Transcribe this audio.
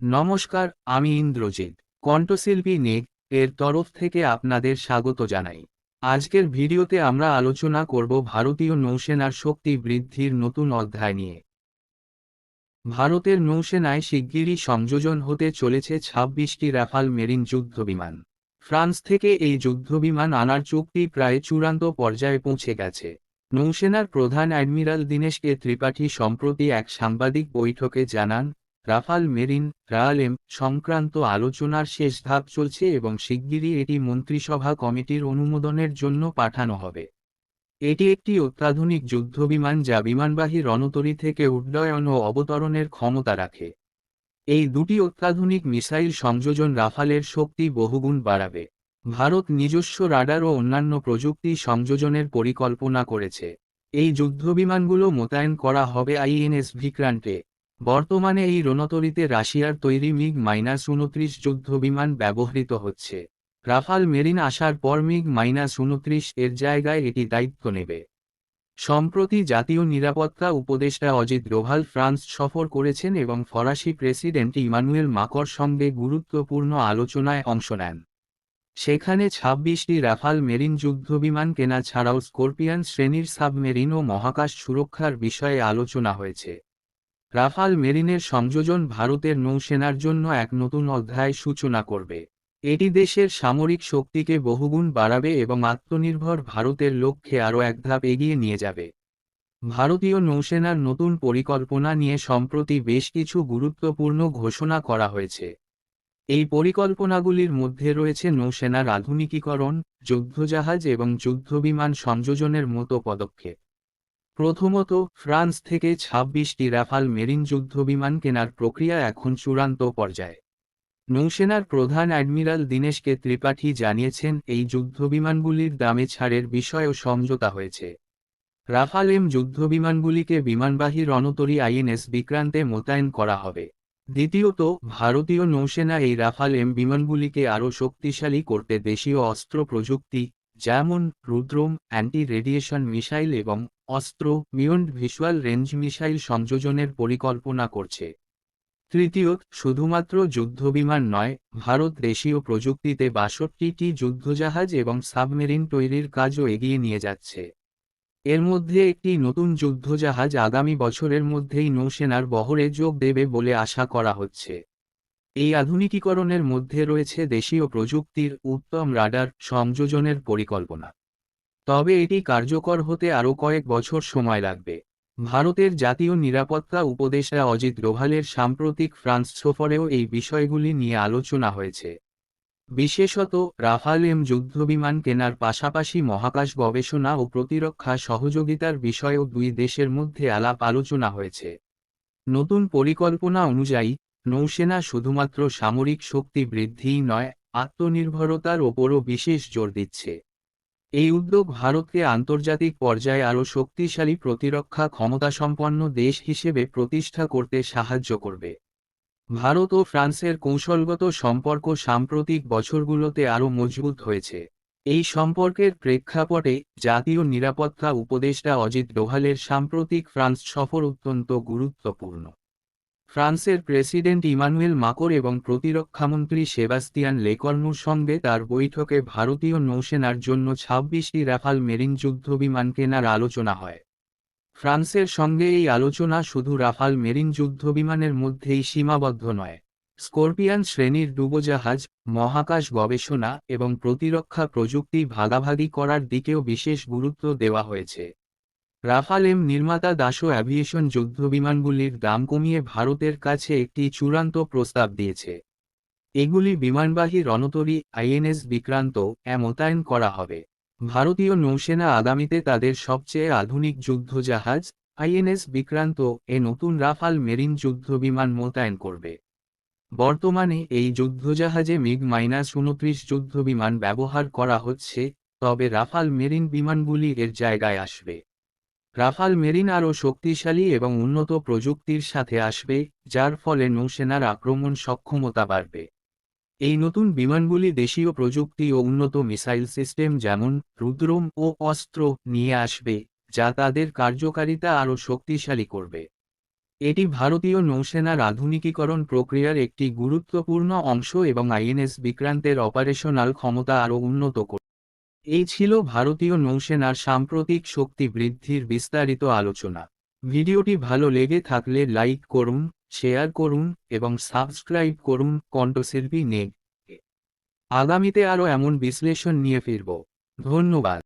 নমস্কার, আমি ইন্দ্রজিৎ, কণ্ঠশিল্পী নেক, এর তরফ থেকে আপনাদের স্বাগত জানাই। আজকের ভিডিওতে আমরা আলোচনা করব ভারতীয় নৌসেনার শক্তি বৃদ্ধির নতুন অধ্যায় নিয়ে। ভারতের নৌসেনায় শিগগিরই সংযোজন হতে চলেছে ছাব্বিশটি রাফাল মেরিন যুদ্ধবিমান। ফ্রান্স থেকে এই যুদ্ধবিমান আনার চুক্তি প্রায় চূড়ান্ত পর্যায়ে পৌঁছে গেছে। নৌসেনার প্রধান অ্যাডমিরাল দীনেশকে ত্রিপাঠী সম্প্রতি এক সাংবাদিক বৈঠকে জানান রাফাল মেরিন, রায়ালেম সংক্রান্ত আলোচনার শেষ ধাপ চলছে এবং শিগগিরই এটি মন্ত্রিসভা কমিটির অনুমোদনের জন্য পাঠানো হবে। এটি একটি অত্যাধুনিক যুদ্ধবিমান যা বিমানবাহী রণতরী থেকে উড্ডয়ন ও অবতরণের ক্ষমতা রাখে। এই দুটি অত্যাধুনিক মিসাইল সংযোজন রাফালের শক্তি বহুগুণ বাড়াবে। ভারত নিজস্ব রাডার ও অন্যান্য প্রযুক্তি সংযোজনের পরিকল্পনা করেছে। এই যুদ্ধবিমানগুলো মোতায়েন করা হবে আইএনএস ভিক্রান্টে। বর্তমানে এই রণতরীতে রাশিয়ার তৈরি মিগ মাইনাস উনত্রিশ যুদ্ধবিমান ব্যবহৃত হচ্ছে। রাফাল মেরিন আসার পর মিগ মাইনাস উনত্রিশ এর জায়গায় এটি দায়িত্ব নেবে। সম্প্রতি জাতীয় নিরাপত্তা উপদেষ্টা অজিত ডোভাল ফ্রান্স সফর করেছেন এবং ফরাসি প্রেসিডেন্ট ইমানুয়েল মাকর সঙ্গে গুরুত্বপূর্ণ আলোচনায় অংশ নেন। সেখানে ছাব্বিশটি রাফাল মেরিন যুদ্ধবিমান কেনা ছাড়াও স্কর্পিয়ান শ্রেণির সাবমেরিন ও মহাকাশ সুরক্ষার বিষয়ে আলোচনা হয়েছে। রাফাল মেরিনের সংযোজন ভারতের নৌসেনার জন্য এক নতুন অধ্যায় সূচনা করবে। এটি দেশের সামরিক শক্তিকে বহুগুণ বাড়াবে এবং আত্মনির্ভর ভারতের লক্ষ্যে আরও এক ধাপ এগিয়ে নিয়ে যাবে। ভারতীয় নৌসেনার নতুন পরিকল্পনা নিয়ে সম্প্রতি বেশ কিছু গুরুত্বপূর্ণ ঘোষণা করা হয়েছে। এই পরিকল্পনাগুলির মধ্যে রয়েছে নৌসেনার আধুনিকীকরণ, যুদ্ধজাহাজ এবং যুদ্ধবিমান সংযোজনের মতো পদক্ষেপ। প্রথমত, ফ্রান্স থেকে ছাব্বিশটি রাফাল মেরিন যুদ্ধবিমান কেনার প্রক্রিয়া এখন চূড়ান্ত পর্যায়ে। নৌসেনার প্রধান অ্যাডমিরাল দীনেশকে ত্রিপাঠী জানিয়েছেন, এই যুদ্ধবিমানগুলির দামে ছাড়ের বিষয়েও সমঝোতা হয়েছে। রাফাল এম যুদ্ধবিমানগুলিকে বিমানবাহী রণতরী আইএনএস বিক্রান্তে মোতায়েন করা হবে। দ্বিতীয়ত, ভারতীয় নৌসেনা এই রাফাল এম বিমানগুলিকে আরও শক্তিশালী করতে দেশীয় অস্ত্র প্রযুক্তি যেমন রুদ্রম অ্যান্টি রেডিয়েশন মিসাইল এবং অস্ত্র মিয়ন্ড ভিজুয়াল রেঞ্জ মিসাইল সংযোজনের পরিকল্পনা করছে। তৃতীয় শুধুমাত্র যুদ্ধবিমান নয়, ভারত দেশীয় প্রযুক্তিতে বাষট্টিটি যুদ্ধজাহাজ এবং সাবমেরিন তৈরির কাজও এগিয়ে নিয়ে যাচ্ছে। এর মধ্যে একটি নতুন যুদ্ধজাহাজ আগামী বছরের মধ্যেই নৌসেনার বহরে যোগ দেবে বলে আশা করা হচ্ছে। এই আধুনিকীকরণের মধ্যে রয়েছে দেশীয় প্রযুক্তির উত্তম রাডার সংযোজনের পরিকল্পনা। তবে এটি কার্যকর হতে আরও কয়েক বছর সময় লাগবে। ভারতের জাতীয় নিরাপত্তা উপদেষ্টা অজিত ডোভালের সাম্প্রতিক ফ্রান্স সফরেও এই বিষয়গুলি নিয়ে আলোচনা হয়েছে। বিশেষত রাফাল এম যুদ্ধবিমান কেনার পাশাপাশি মহাকাশ গবেষণা ও প্রতিরক্ষা সহযোগিতার বিষয়েও দুই দেশের মধ্যে আলাপ আলোচনা হয়েছে। নতুন পরিকল্পনা অনুযায়ী নৌসেনা শুধুমাত্র সামরিক শক্তি বৃদ্ধিই নয়, আত্মনির্ভরতার ওপরও বিশেষ জোর দিচ্ছে। এই উদ্যোগ ভারতকে আন্তর্জাতিক পর্যায়ে আরও শক্তিশালী প্রতিরক্ষা ক্ষমতাসম্পন্ন দেশ হিসেবে প্রতিষ্ঠা করতে সাহায্য করবে। ভারত ও ফ্রান্সের কৌশলগত সম্পর্ক সাম্প্রতিক বছরগুলোতে আরও মজবুত হয়েছে। এই সম্পর্কের প্রেক্ষাপটে জাতীয় নিরাপত্তা উপদেষ্টা অজিত ডোভালের সাম্প্রতিক ফ্রান্স সফর অত্যন্ত গুরুত্বপূর্ণ। ফ্রান্সের প্রেসিডেন্ট ইমানুয়েল মাকর এবং প্রতিরক্ষামন্ত্রী সেবাস্তিয়ান লেকর্নুর সঙ্গে তার বৈঠকে ভারতীয় নৌসেনার জন্য ছাব্বিশটি রাফাল মেরিন যুদ্ধবিমান কেনার আলোচনা হয়। ফ্রান্সের সঙ্গে এই আলোচনা শুধু রাফাল মেরিন যুদ্ধবিমানের মধ্যেই সীমাবদ্ধ নয়। স্কর্পিয়ান শ্রেণির ডুবোজাহাজ, মহাকাশ গবেষণা এবং প্রতিরক্ষা প্রযুক্তি ভাগাভাগি করার দিকেও বিশেষ গুরুত্ব দেওয়া হয়েছে। রাফাল এম নির্মাতা দাসো অ্যাভিয়েশন যুদ্ধবিমানগুলির দাম কমিয়ে ভারতের কাছে একটি চূড়ান্ত প্রস্তাব দিয়েছে। এগুলি বিমানবাহী রণতরী, আইএনএস বিক্রান্ত মোতায়েন করা হবে। ভারতীয় নৌসেনা আগামীতে তাদের সবচেয়ে আধুনিক যুদ্ধজাহাজ, আইএনএস বিক্রান্ত, এ নতুন রাফাল মেরিন যুদ্ধবিমান মোতায়েন করবে। বর্তমানে এই যুদ্ধজাহাজে মিগ মাইনাস উনত্রিশ যুদ্ধবিমান ব্যবহার করা হচ্ছে, তবে রাফাল মেরিন বিমানগুলি এর জায়গায় আসবে। রাফাল মেরিন আরও শক্তিশালী এবং উন্নত প্রযুক্তির সাথে আসবে, যার ফলে নৌসেনার আক্রমণ সক্ষমতা বাড়বে। এই নতুন বিমানগুলি দেশীয় প্রযুক্তি ও উন্নত মিসাইল সিস্টেম যেমন রুদ্রম ও অস্ত্র নিয়ে আসবে, যা তাদের কার্যকারিতা আরও শক্তিশালী করবে। এটি ভারতীয় নৌসেনার আধুনিকীকরণ প্রক্রিয়ার একটি গুরুত্বপূর্ণ অংশ এবং আইএনএস বিক্রান্তের অপারেশনাল ক্ষমতা আরও উন্নত করে এই ছিল ভারতীয় নৌসেনার সাম্প্রতিক শক্তি বৃদ্ধির বিস্তারিত আলোচনা। ভিডিওটি ভালো লেগে থাকলে লাইক করুন, শেয়ার করুন এবং সাবস্ক্রাইব করুন কণ্ঠশিল্পী নেগ। আগামীতে আরও এমন বিশ্লেষণ নিয়ে ফিরব। ধন্যবাদ।